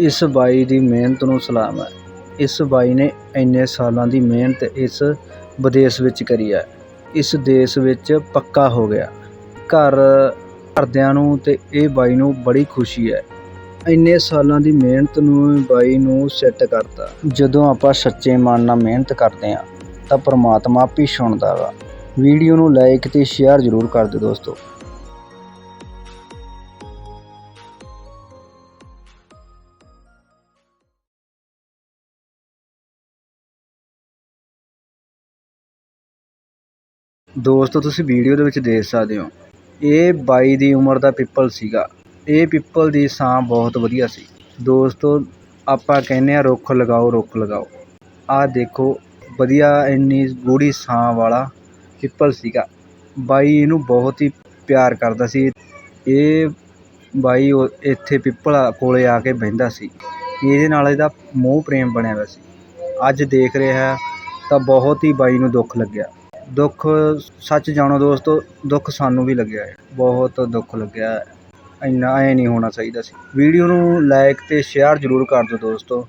ਇਸ ਬਾਈ ਦੀ ਮਿਹਨਤ ਨੂੰ ਸਲਾਮ ਹੈ। ਇਸ ਬਾਈ ਨੇ ਇੰਨੇ ਸਾਲਾਂ ਦੀ ਮਿਹਨਤ ਇਸ ਵਿਦੇਸ਼ ਵਿੱਚ ਕਰੀ ਹੈ। ਇਸ ਦੇਸ਼ ਵਿੱਚ ਪੱਕਾ ਹੋ ਗਿਆ। ਘਰ ਘਰਦਿਆਂ ਨੂੰ ਅਤੇ ਇਹ ਬਾਈ ਨੂੰ ਬੜੀ ਖੁਸ਼ੀ ਹੈ। ਇੰਨੇ ਸਾਲਾਂ ਦੀ ਮਿਹਨਤ ਨੂੰ ਬਾਈ ਨੂੰ ਸੈੱਟ ਕਰਤਾ। ਜਦੋਂ ਆਪਾਂ ਸੱਚੇ ਮਨ ਨਾਲ ਮਿਹਨਤ ਕਰਦੇ ਹਾਂ, ਤਾਂ ਪਰਮਾਤਮਾ ਆਪ ਹੀ ਸੁਣਦਾ ਵਾ। ਵੀਡੀਓ ਨੂੰ ਲਾਈਕ ਤੇ ਸ਼ੇਅਰ ਜ਼ਰੂਰ ਕਰ ਦਿਓ ਦੋਸਤੋ। ਦੋਸਤੋ, ਤੁਸੀਂ ਵੀਡੀਓ ਦੇ ਵਿੱਚ ਦੇਖ ਸਕਦੇ ਹੋ। ਇਹ ਬਾਈ ਦੀ ਉਮਰ ਦਾ ਪਿੱਪਲ ਸੀਗਾ। ਇਹ ਪਿੱਪਲ ਦੀ ਸਾਂ ਬਹੁਤ ਵਧੀਆ ਸੀ। ਦੋਸਤੋ, ਆਪਾਂ ਕਹਿੰਦੇ ਆ ਰੁੱਖ ਲਗਾਓ ਰੁੱਖ ਲਗਾਓ। ਆਹ ਦੇਖੋ, ਵਧੀਆ ਇੰਨੀ ਗੂੜੀ ਸਾਂ ਵਾਲਾ ਪਿੱਪਲ ਸੀਗਾ। ਬਾਈ ਇਹਨੂੰ ਬਹੁਤ ਹੀ ਪਿਆਰ ਕਰਦਾ ਸੀ। ਇਹ ਬਾਈ ਉਹ ਇੱਥੇ ਪਿੱਪਲ ਕੋਲੇ ਆ ਕੇ ਬਹਿੰਦਾ ਸੀ। ਇਹਦੇ ਨਾਲ ਇਹਦਾ ਮੋਹ ਪ੍ਰੇਮ ਬਣਿਆ ਹੋਇਆ ਸੀ। ਅੱਜ ਦੇਖ ਰਿਹਾ ਤਾਂ ਬਹੁਤ ਹੀ ਬਾਈ ਨੂੰ ਦੁੱਖ ਲੱਗਿਆ। ਦੁੱਖ ਸੱਚ ਜਾਣੋ ਦੋਸਤੋ, ਦੁੱਖ ਸਾਨੂੰ ਵੀ ਲੱਗਿਆ ਹੈ। ਬਹੁਤ ਦੁੱਖ ਲੱਗਿਆ ਇੰਨਾ ਐ ਨਹੀਂ ਹੋਣਾ ਚਾਹੀਦਾ ਸੀ। ਵੀਡੀਓ ਨੂੰ ਲਾਈਕ ਅਤੇ ਸ਼ੇਅਰ ਜ਼ਰੂਰ ਕਰ ਦਿਓ ਦੋਸਤੋ।